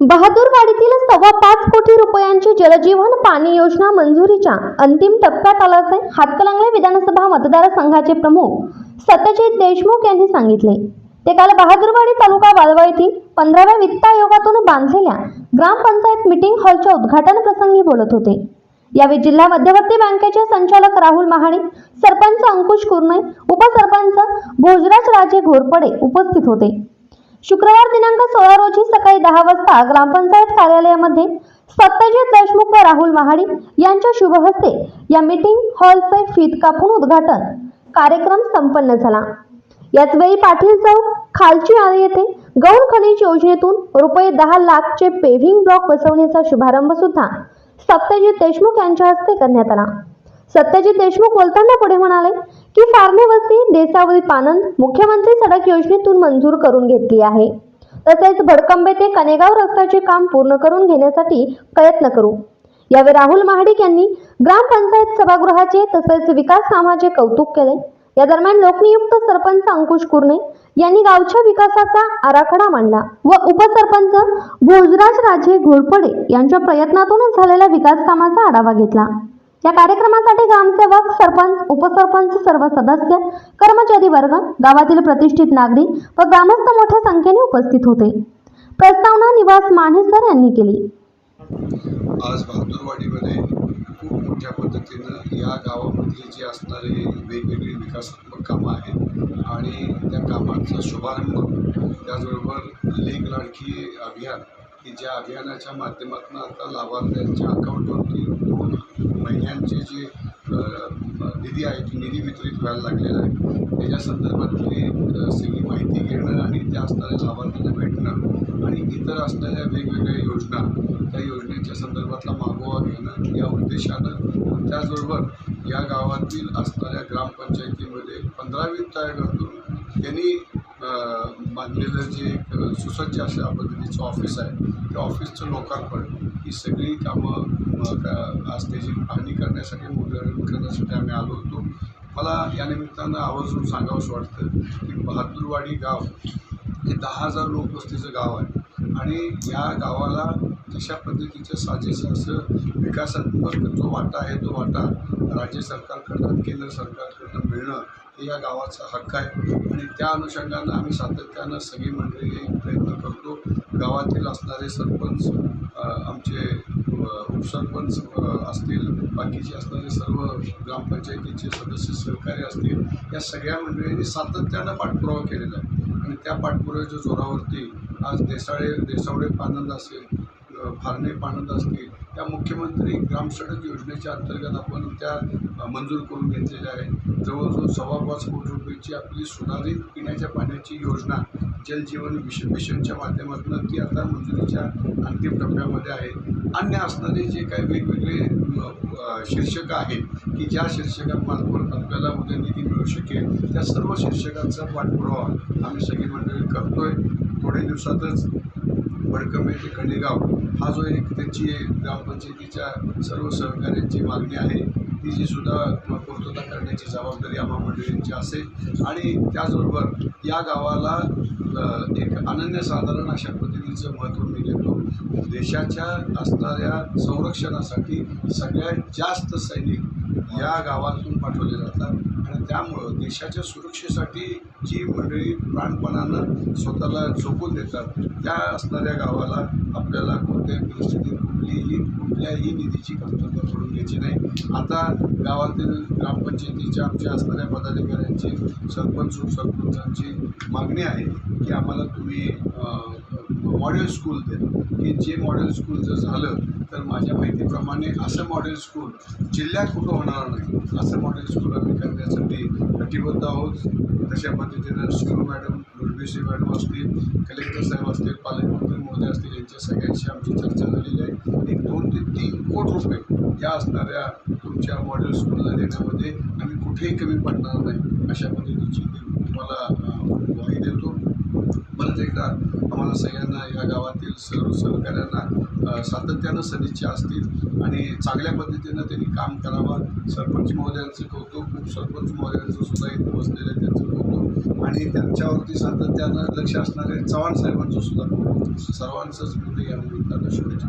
बहादूरवाडीतील सव्वा पाच कोटी रुपयांची जलजीवन पाणी योजना मंजुरीच्या अंतिम टप्प्यात आल्याचे हातकलंगले विधानसभा मतदारसंघाचे प्रमुख सत्यजित देशमुख यांनी सांगितले. ते काल बहादूरवाडी तालुका वाळवा येथील पंधराव्या वित्त आयोगातून बांधलेल्या ग्रामपंचायत मीटिंग हॉलच्या उद्घाटन प्रसंगी बोलत होते. यावेळी जिल्हा मध्यवर्ती बँकेचे संचालक राहुल महाडिक सरपंच अंकुश कुर्णे उपसरपंच भोजराज राजे घोरपडे उपस्थित होते. शुक्रवार दिनांक सोळा रोजी सकाळी दहा वाजता ग्रामपंचायत कार्यालयामध्ये सत्यजित देशमुख व राहुल महाडी यांच्या शुभहस्ते या मीटिंग हॉलचे फीत कापून उद्घाटन कार्यक्रम संपन्न झाला. याचवेळी पाटील चौक खालची आळे येथे गौण खनिज योजनेतून रुपये दहा लाखचे पेव्हिंग ब्लॉक बसवण्याचा शुभारंभ सुद्धा सत्यजित देशमुख यांच्या हस्ते करण्यात आला. सत्यजित देशमुख बोलताना पुढे म्हणाले की फार्मे वस्ती देसावरी पानंद मुख्यमंत्री सडक योजनेतून मंजूर करून घेतली आहे. तसेच भडकंबे ते कनेगाव रस्त्याचे काम पूर्ण करून घेण्यासाठी प्रयत्न करू. यावेळी राहुल महाडिक यांनी ग्रामपंचायत सभागृहाचे तसेच विकास कामाचे कौतुक केले. या दरम्यान लोकनियुक्त सरपंच अंकुश कुर्णे यांनी गावच्या विकासाचा आराखडा मांडला व उपसरपंच भोजराज राजे घोरपडे यांच्या प्रयत्नातूनच झालेल्या विकास कामाचा आढावा घेतला. या कार्यक्रमासाठी ग्रामसेवक सरपंच उपसरपंच सर्व सदस्य कर्मचारी वर्ग गावातील प्रतिष्ठित नागरिक व ग्रामस्थ मोठ्या संख्येने उपस्थित होते. प्रस्तावना निवास माने सर यांनी केली. आज बहादूरवाडीमध्ये मोठ्या पद्धतीनं या गावामधली जी असणारी वेगवेगळी विकासात्मक कामं आहेत आणि त्या कामांचा शुभारंभ त्याचबरोबर लेख लाडकी अभियान की ज्या अभियानाच्या माध्यमातून आता लाभार्थ्यांच्या अकाउंटवरती दोन महिन्यांचे जे निधी आहे की निधी वितरित व्हायला लागलेला आहे. त्याच्या संदर्भातली सगळी माहिती घेणं आणि त्या असणाऱ्या लाभार्थ्यांना भेटणं आणि इतर असणाऱ्या वेगवेगळ्या योजना त्या योजनेच्या संदर्भातला मागोवा घेणं या उद्देशानं त्याचबरोबर या गावातील असणाऱ्या ग्रामपंचायतीमध्ये पंधरावी तयार आयोगातून त्यांनी बांधलेलं जे एक सुसज्ज अशा पद्धतीचं ऑफिस आहे. त्या ऑफिसचं लोकार्पण ही सगळी कामं का- आज त्याची पाहणी करण्यासाठी उद्घाटन करण्यासाठी आम्ही आलो होतो. मला या निमित्तानं आवर्जून सांगावंसं वाटतं की बहादूरवाडी गाव हे दहा हजार लोकवस्तीचं गाव आहे. आणि या गावाला तशा पद्धतीचं साजेसं असं विकासात्मक जो वाटा आहे तो वाटा राज्य सरकारकडनं केंद्र सरकारकडनं मिळणं या गावाचा हक्क आहे. आणि त्या अनुषंगानं आम्ही सातत्यानं सगळी मंडळी प्रयत्न करतो. गावातील असणारे सरपंच आमचे उपसरपंच असतील बाकीचे असणारे सर्व ग्रामपंचायतीचे सदस्य सहकारी असतील या सगळ्या मंडळींनी सातत्यानं पाठपुरावा केलेला आहे. आणि त्या पाठपुराव्याच्या जोरावरती आज देसाळे देसावडे पानंद असेल फारणे पानंद असतील त्या मुख्यमंत्री ग्रामसडक योजनेच्या अंतर्गत आपण त्या मंजूर करून घेतलेल्या आहे जवळजवळ सव्वा पाच कोटी रुपयाची आपली सुधारित पिण्याच्या पाण्याची योजना जलजीवन मिशन मिशनच्या माध्यमातून ती आता मंजुरीच्या अंतिम टप्प्यामध्ये आहे. अन्य असणारे जे काही वेगवेगळे शीर्षकं आहेत की ज्या शीर्षकांमार्फत आपल्याला उद्या निधी मिळू शकेल त्या सर्व शीर्षकांचा पाठपुरावा आम्ही सगळी मंडळी करतोय. थोड्या दिवसातच बडकंबे ते कणेगाव हा जो एक त्यांची ग्रामपंचायतीच्या सर्व सहकार्यांची मागणी आहे ती जी सुद्धा पूर्तता करण्याची जबाबदारी आम्हा मंडळींची असेल. आणि त्याचबरोबर या गावाला एक अनन्यसाधारण अशा पद्धतीचं महत्त्व मी देतो. देशाच्या असणाऱ्या संरक्षणासाठी सगळ्यात जास्त सैनिक या गावातून पाठवले जातात. त्यामुळं देशाच्या सुरक्षेसाठी जी मंडळी प्राणपणानं स्वतःला झोकून देतात त्या असणाऱ्या गावाला आपल्याला कोणत्याही परिस्थितीत कुठलीही कुठल्याही निधीची कमतरता सोडून घ्यायची नाही. आता गावातील ग्रामपंचायतीच्या आमच्या असणाऱ्या पदाधिकाऱ्यांची सरपंच उपसरपंचांची मागणी आहे की आम्हाला तुम्ही मॉडेल स्कूल देणं. की जे मॉडेल स्कूल जर झालं तर माझ्या माहितीप्रमाणे असं मॉडेल स्कूल जिल्ह्यात कुठं होणार नाही. असं मॉडेल स्कूल आम्ही करण्यासाठी कटिबद्ध आहोत. तशा पद्धतीनं शिरू मॅडम दुर्बीसी मॅडम असतील कलेक्टर साहेब असतील पालकमंत्री महोदय असतील यांच्या सगळ्यांशी आमची चर्चा झालेली आहे. एक दोन ते तीन कोट रुपये या असणाऱ्या तुमच्या मॉडेल स्कूलला देण्यामध्ये आम्ही कुठेही कमी पडणार नाही. अशा पद्धतीची तुम्हाला ग्वाही देतो. परत एकदा आम्हाला सगळ्यांना या गावातील सर्व सहकाऱ्यांना सातत्यानं सदिच्छा असतील आणि चांगल्या पद्धतीनं त्यांनी काम करावं. सरपंच महोदयांचं कौतुक उपसरपंच महोदयांचं सुद्धा इथं बसलेलं आहे त्यांचं कौतुक. आणि त्यांच्यावरती सातत्यानं लक्ष असणारे चव्हाण साहेबांचं सुद्धा कौतुक. सर्वांचंच मी या निमित्तानं शुभेच्छा.